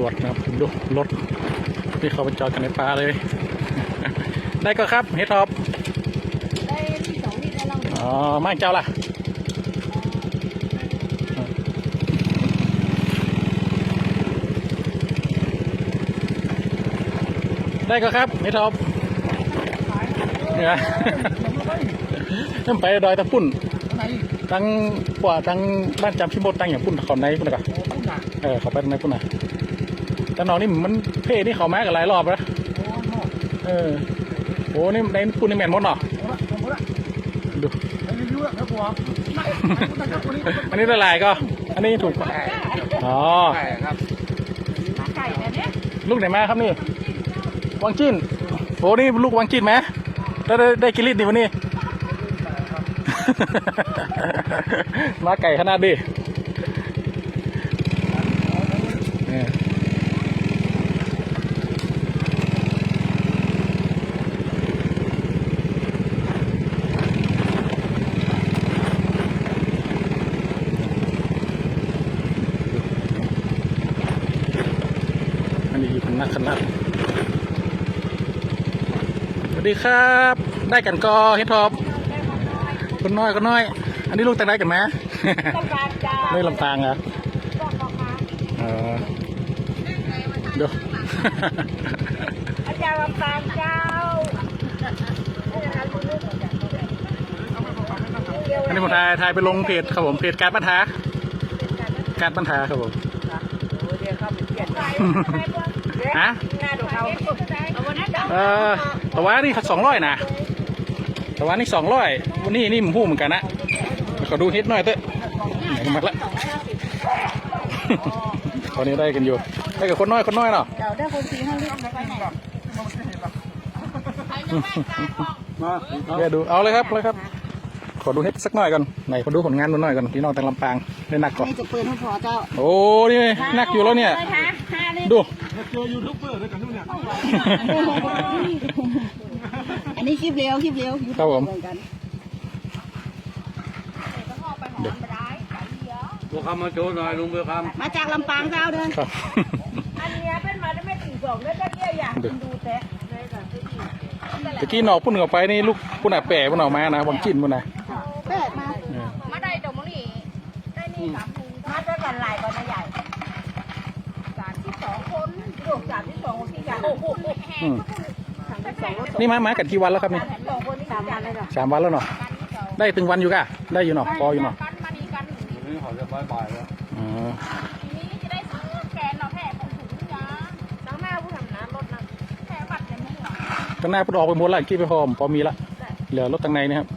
ำรวจนะครับดูรถที่เขาไปจอดกันในป่าเลย ได้ก็ครับเฮดท็อปได้ที่สองนี่ได้ลองอ๋อไม่เจ้าล่ะได้ก็ครับเฮดท็อปเนี่ยนั่นไปดอยตะปุ่นไหนตั้งกว่าตั้งบ้านจำชิมดตั้งอย่างปุ่นเขาในปุ่นนะกะโอ้พุ่งหนักเออเขาไปทางไหนปุ่นน่ะ แต่น้องนี่มันเพ่นี่เขาแมากันหลายรอบแล้วเออโอ้นี่ในปุ่นในแมนมดเนาะเอดูอันนี้อันนี้ละลายก็ อันนี้ถูกอ๋อใช่ครับไก่แบบนี้ลูกไหนมาครับนี่วังจิ้นโอ้นี่ลูกวังจิ้นไหมได้ได้กิลิตรนี่วันนี้มาไก่ขนาดดิ นนี้อยู่เป็นนักขนาดสวัสดีครับ ได้กันกอเฮดท็อปคนน้อยคนน้อย อันนี้ลูกแต่งได้กันไหมต้องการจะไม่ลำปางเหรอต้องบอกค่ะเออเดี๋ยวอาจารย์ลำปางเจ้าอันนี้ผมถ่ายถ่ายไปลงเพจครับผมเพจการปัญหา การปัญหาครับผม ฮะหน้าดูเขาเอาวันนั้นเจ้าเออแต่ว่านี่สองร้อยนะแต่ว่านี่สองร้อยวันนี้นี่ผมพูดเหมือนกันนะขอดูเฮ็ดหน่อยเถอะไหนกันมาละตอนนี้ได้กันอยู่ได้กับคนน้อยคนน้อยเนาะเดี๋ยวได้คนสีห้าลิตรไปไหนมาเดี๋ยวดูเอาเลยครับเลยครับ ขอดูเฮ็ดสักหน่อยก่อนไหนขอดูผลงานดูหน่อยก่อนพี่น้องแต่ลำปางได้หนักก่อนนี่จะปืนให้พอเจ้า โอ้นี่หนักอยู่แล้วเนี่ยห้าลิตรดูเจอยูทูบเบอร์ด้วยกันทุกเนี่ยอันนี้คลิปเร็วคลิปเร็วครับผมพวกคำมาโชว์หน่อยลุงเบอร์คมาจากลำปางเจ้าเด้อครับอันเนี้ยเป็นมาได้ไม่ถึงสองแล้วก็เนี่ยอยากดูแต่ตะกี้หนอกพุ่นออกไปนี่ลูกพุ่นอะแปะพุ่นออกมานะวังจิ้นพุ่นนะ แปดมา เออ มาได้ตรงนี้ ได้นี่สามถุงมาได้กันหลายกันใหญ่สามที่สองคนโดดสามที่สองคนที่กันโอ้โหอืมสามที่สองรถนี่มามากันกี่วันแล้วครับนี่สองคนที่สามวันเลยเหรอสามวันแล้วเนาะได้ถึงวันอยู่กะได้อยู่เนาะพออยู่เนาะกันมาดีกันำนี่เขาจะบายบายแล้วอ๋อทีนี้จะได้ซื้อแกนเราแท้ของถุงยาตั้งหน้าผู้ทำน้ำรถนะแท้บัตรในมือตั้งหน้าพุ่นออกไปหมดละกี่ไปพร้อมพอมีละเหลือรถตั้งในนี่ครับ